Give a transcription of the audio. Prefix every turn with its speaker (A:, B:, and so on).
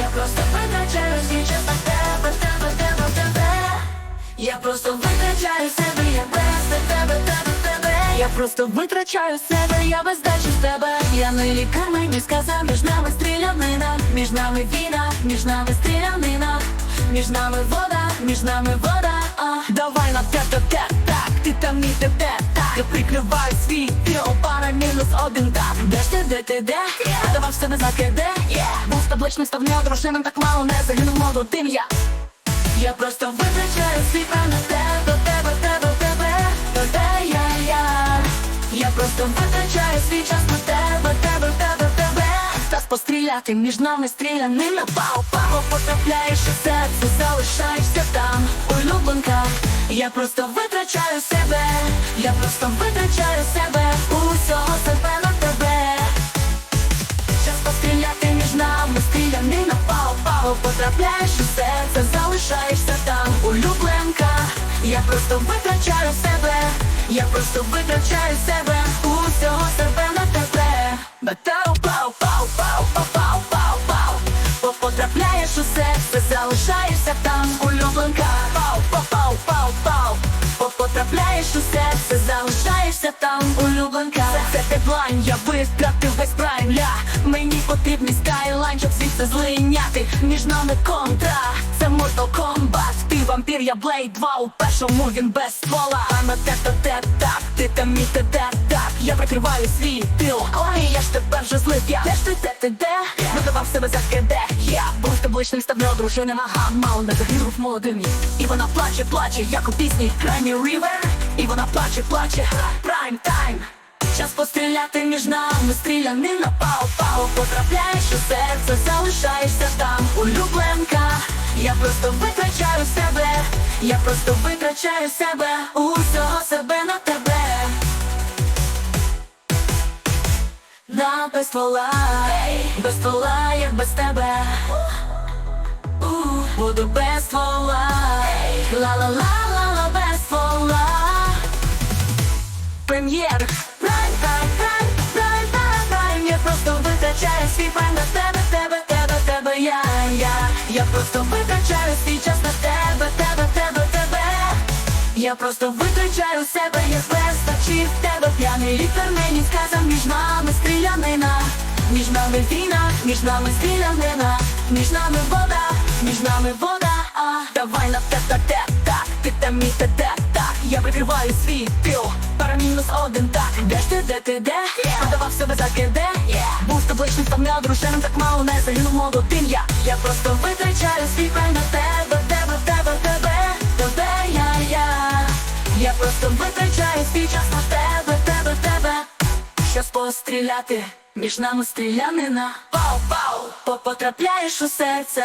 A: Я просто витрачаю свій час на тебе, тебе, тебе, тебе. Я просто витрачаю себе, я без тебе, тебе, тебе. Я просто витрачаю себе, я без дачі з тебе. Я не лікар, мені сказав, між нами стрілянина, між нами війна, між нами стрілянина, між нами вода, між нами вода. А. Давай на те, те, так, ти там мій тепер. Я прикриваю свій тіл, пара мінус один, так. Де ж ти, де ти, де? Давав себе закиде, був табличний став неодруженим, так мало не загинув молодим я. Я просто витрачаю свій тебе, до тебе, тебе, тебе, до тебе, я, я. Я просто витрачаю свій час на тебе, тебе, тебе, тебе. Та постріляти між нами стрілянина, пау, пау, потрапляєш у серце, залишаєшся там, улюбленка. Я просто витрачаю себе, я просто витрачаю себе, усього себе на тебе. Час постріляти між нами, стрілянина, пау, пау, потрапляєш у серце, залишаєшся там, улюбленка. Я просто витрачаю себе, я просто витрачаю себе, усього себе на тебе. Батау, пау, пау, пау, пау, пау, пау. По- Потрапляєш у серце, залишаєшся там, улюбленка. Пау, пау, пау, пау, пау. По- Потрапляєш у серце, залишаєшся там, улюбленка. Це дедлайн, я вистратив весь прайм. Ля Мені потрібний скайлайн, щоб звідси злиняти Між нами контра, це Mortal Kombat. Ти вампір, я Blade 2 у першому він без ствола. А на те то те так, ти там мій те те так Я прикриваю свій тил, ой, я ж тебе вже злив я Де ж ти, де ти, де? Видавав себе за киде Я був табличним, став неодруженим, ага, мало не загинув молодим І вона плаче, плаче, як у пісні Краймі Рівер І вона плаче, плаче, прайм тайм Час постріляти між нами, стрілянина, пау, пау Потрапляєш у серце, залишаєшся там, улюбленка. Я просто витрачаю себе, я просто витрачаю себе, усього себе на тебе На без ствола, без ствола, як без тебе. Буду без ствола, ла-ла-ла-ла-ла, без ствола. Прем'єр. Прайм, прайм, прайм, прайм, прайм, прайм. Я просто витрачаю свій прайм на тебе, тебе, тебе, тебе, я, я Я просто витрачаю свій час на тебе, тебе, тебе, тебе. Я просто витрачаю себе, я без П'яний лікар мені сказав, між нами стрілянина Між нами війна, між нами стрілянина Між нами вода, між нами вода а. Давай на те та те так, ти там мій те те так. Я прикриваю свій тил, пара мінус один так. Де ж ти, де ти, де? Продавав себе за киде Був табличним, став неодруженим, так мало не загинув молодим я. Я просто витрачаю свій прайм на тебе, тебе, тебе, тебе, тебе, я, я. Я просто витрачаю свій час на тебе Щас постріляти, між нами стрілянина. Пау, пау, потрапляєш у серце